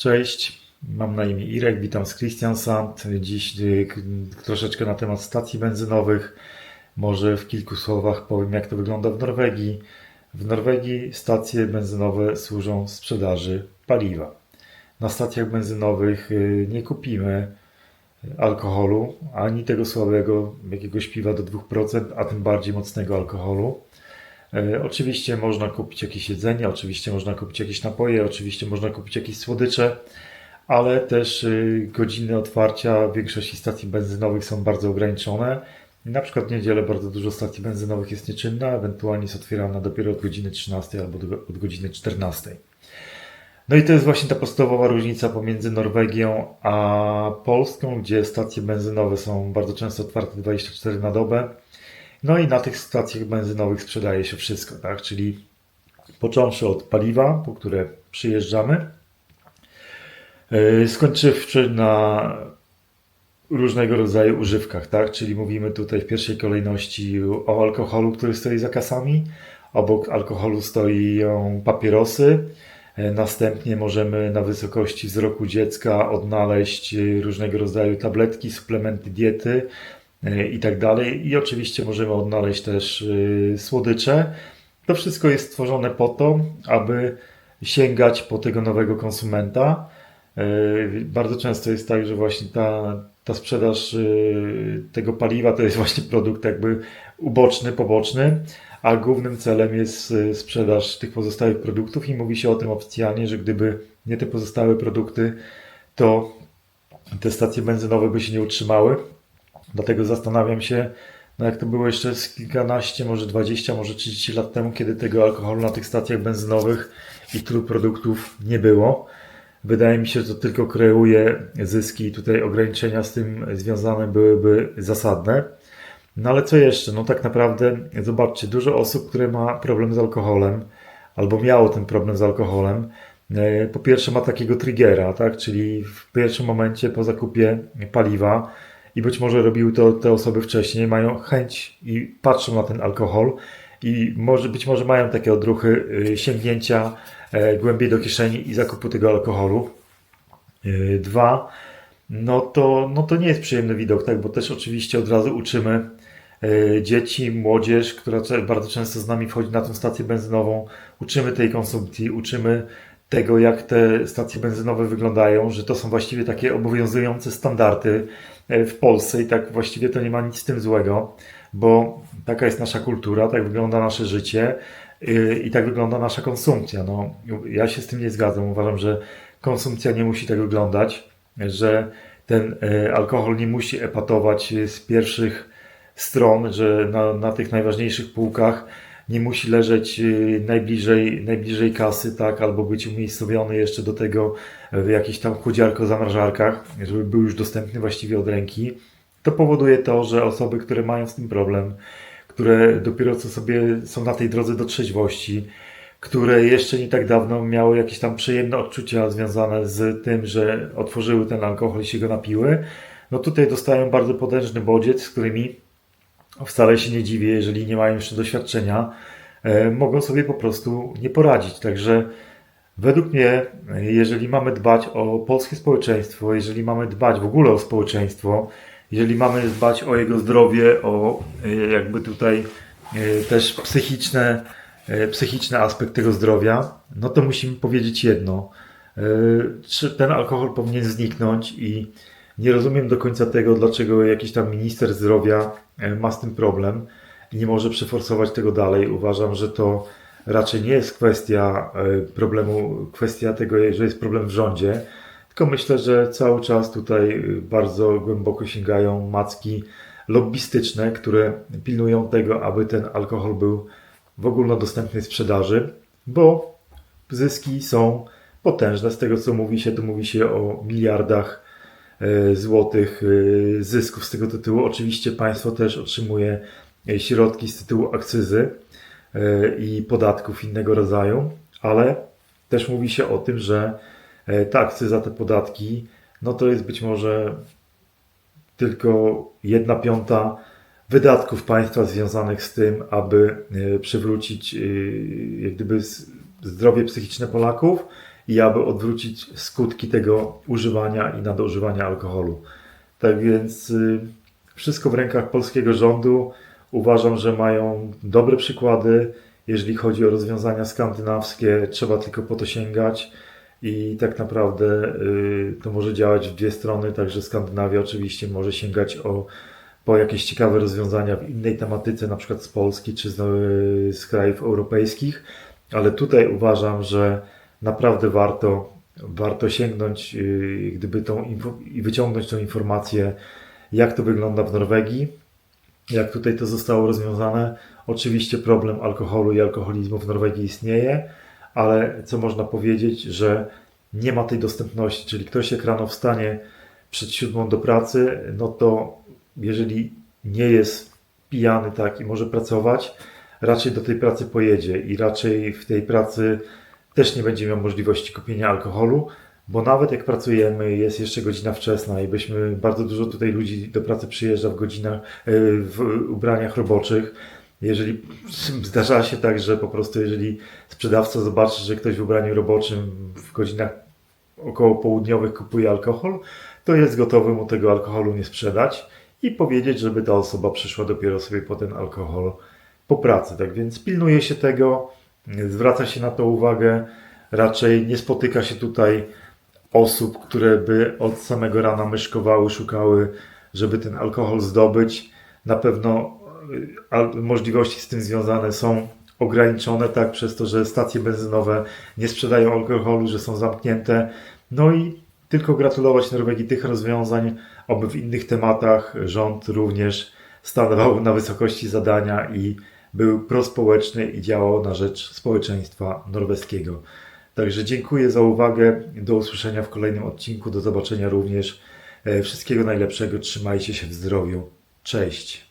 Cześć, mam na imię Irek, witam z Christian Sand. Dziś y, troszeczkę na temat stacji benzynowych. Może w kilku słowach powiem, jak to wygląda w Norwegii. W Norwegii stacje benzynowe służą sprzedaży paliwa. Na stacjach benzynowych y, nie kupimy alkoholu, ani tego słabego jakiegoś piwa do 2%, a tym bardziej mocnego alkoholu. E, Oczywiście można kupić jakieś jedzenie, oczywiście można kupić jakieś napoje, oczywiście można kupić jakieś słodycze, ale też y, godziny otwarcia większości stacji benzynowych są bardzo ograniczone. Na przykład w niedzielę bardzo dużo stacji benzynowych jest nieczynna, ewentualnie jest otwierana dopiero od godziny 13 albo od godziny 14. No i to jest właśnie ta podstawowa różnica pomiędzy Norwegią a Polską, gdzie stacje benzynowe są bardzo często otwarte 24 na dobę. No i na tych stacjach benzynowych sprzedaje się wszystko, tak? Czyli począwszy od paliwa, po które przyjeżdżamy, yy, skończywszy na różnego rodzaju używkach, tak? Czyli mówimy tutaj w pierwszej kolejności o alkoholu, który stoi za kasami. Obok alkoholu stoją papierosy. E, Następnie możemy na wysokości wzroku dziecka odnaleźć e, różnego rodzaju tabletki, suplementy diety e, i tak dalej. I oczywiście możemy odnaleźć też e, słodycze. To wszystko jest stworzone po to, aby sięgać po tego nowego konsumenta. E, Bardzo często jest tak, że właśnie ta, ta sprzedaż e, tego paliwa to jest właśnie produkt jakby uboczny, poboczny, a głównym celem jest e, sprzedaż tych pozostałych produktów i mówi się o tym oficjalnie, że gdyby nie te pozostałe produkty, to te stacje benzynowe by się nie utrzymały. Dlatego zastanawiam się, no jak to było jeszcze z kilkanaście, może 20, może 30 lat temu, kiedy tego alkoholu na tych stacjach benzynowych i tylu produktów nie było. Wydaje mi się, że to tylko kreuje zyski i tutaj ograniczenia z tym związane byłyby zasadne. No ale co jeszcze? No tak naprawdę, zobaczcie, dużo osób, które ma problem z alkoholem, albo miało ten problem z alkoholem, e, po pierwsze ma takiego triggera, tak? Czyli w pierwszym momencie po zakupie paliwa i być może robiły to te osoby wcześniej, mają chęć i patrzą na ten alkohol i może, być może mają takie odruchy y, sięgnięcia e, głębiej do kieszeni i zakupu tego alkoholu. Y, Dwa, no to, no to nie jest przyjemny widok, tak? Bo też oczywiście od razu uczymy e, dzieci, młodzież, która bardzo często z nami wchodzi na tę stację benzynową, uczymy tej konsumpcji, uczymy tego, jak te stacje benzynowe wyglądają, że to są właściwie takie obowiązujące standardy w Polsce i tak właściwie to nie ma nic z tym złego, bo taka jest nasza kultura, tak wygląda nasze życie y, i tak wygląda nasza konsumpcja. No, ja się z tym nie zgadzam. Uważam, że konsumpcja nie musi tak wyglądać, że ten e, alkohol nie musi epatować e, z pierwszych stron, że na, na tych najważniejszych półkach nie musi leżeć e, najbliżej, najbliżej kasy, tak, albo być umiejscowiony jeszcze do tego w jakichś tam chudziarko zamrażarkach, żeby był już dostępny właściwie od ręki. To powoduje to, że osoby, które mają z tym problem, które dopiero co sobie są na tej drodze do trzeźwości, które jeszcze nie tak dawno miały jakieś tam przyjemne odczucia związane z tym, że otworzyły ten alkohol i się go napiły, no tutaj dostają bardzo potężny bodziec, z którymi wcale się nie dziwię, jeżeli nie mają jeszcze doświadczenia, e, mogą sobie po prostu nie poradzić. Także według mnie, jeżeli mamy dbać o polskie społeczeństwo, jeżeli mamy dbać w ogóle o społeczeństwo, jeżeli mamy dbać o jego zdrowie, o e, jakby tutaj e, też psychiczne, psychiczny aspekt tego zdrowia, no to musimy powiedzieć jedno. Ten alkohol powinien zniknąć i nie rozumiem do końca tego, dlaczego jakiś tam minister zdrowia e, ma z tym problem i nie może przeforsować tego dalej. Uważam, że to raczej nie jest kwestia e, problemu, kwestia tego, że jest problem w rządzie, tylko myślę, że cały czas tutaj y, bardzo głęboko sięgają macki lobbystyczne, które pilnują tego, aby ten alkohol był w ogólnodostępnej sprzedaży, bo zyski są potężne. Z tego co mówi się, to mówi się o miliardach e, złotych e, zysków z tego tytułu. Oczywiście państwo też otrzymuje e, środki z tytułu akcyzy e, i podatków innego rodzaju, ale też mówi się o tym, że e, ta akcyza, te podatki, no to jest być może tylko jedna piąta wydatków państwa związanych z tym, aby e, przywrócić e, jak gdyby zdrowie psychiczne Polaków i aby odwrócić skutki tego używania i nadużywania alkoholu. Tak więc y, wszystko w rękach polskiego rządu. Uważam, że mają dobre przykłady, jeżeli chodzi o rozwiązania skandynawskie. Trzeba tylko po to sięgać i tak naprawdę y, to może działać w dwie strony. Także Skandynawia oczywiście może sięgać o, po jakieś ciekawe rozwiązania w innej tematyce, na przykład z Polski czy z, y, z krajów europejskich, ale tutaj uważam, że naprawdę warto, warto sięgnąć, y, gdyby tą i wyciągnąć tą informację, jak to wygląda w Norwegii, jak tutaj to zostało rozwiązane. Oczywiście problem alkoholu i alkoholizmu w Norwegii istnieje, ale co można powiedzieć, że nie ma tej dostępności, czyli ktoś jak rano wstanie przed siódmą do pracy, no to jeżeli nie jest pijany tak i może pracować, raczej do tej pracy pojedzie i raczej w tej pracy też nie będzie miał możliwości kupienia alkoholu, bo nawet jak pracujemy, jest jeszcze godzina wczesna i byśmy bardzo dużo tutaj ludzi do pracy przyjeżdża w godzinach, e, w ubraniach roboczych. Jeżeli zdarza się tak, że po prostu jeżeli sprzedawca zobaczy, że ktoś w ubraniu roboczym w godzinach około południowych kupuje alkohol, to jest gotowy mu tego alkoholu nie sprzedać i powiedzieć, żeby ta osoba przyszła dopiero sobie po ten alkohol po pracy. Tak więc pilnuje się tego, zwraca się na to uwagę. Raczej nie spotyka się tutaj osób, które by od samego rana myszkowały, szukały, żeby ten alkohol zdobyć. Na pewno al- możliwości z tym związane są ograniczone, tak, przez to, że stacje benzynowe nie sprzedają alkoholu, że są zamknięte. No i tylko gratulować Norwegii tych rozwiązań, oby w innych tematach rząd również stanował na wysokości zadania i był prospołeczny i działał na rzecz społeczeństwa norweskiego. Także dziękuję za uwagę. Do usłyszenia w kolejnym odcinku. Do zobaczenia również. E, Wszystkiego najlepszego. Trzymajcie się w zdrowiu. Cześć.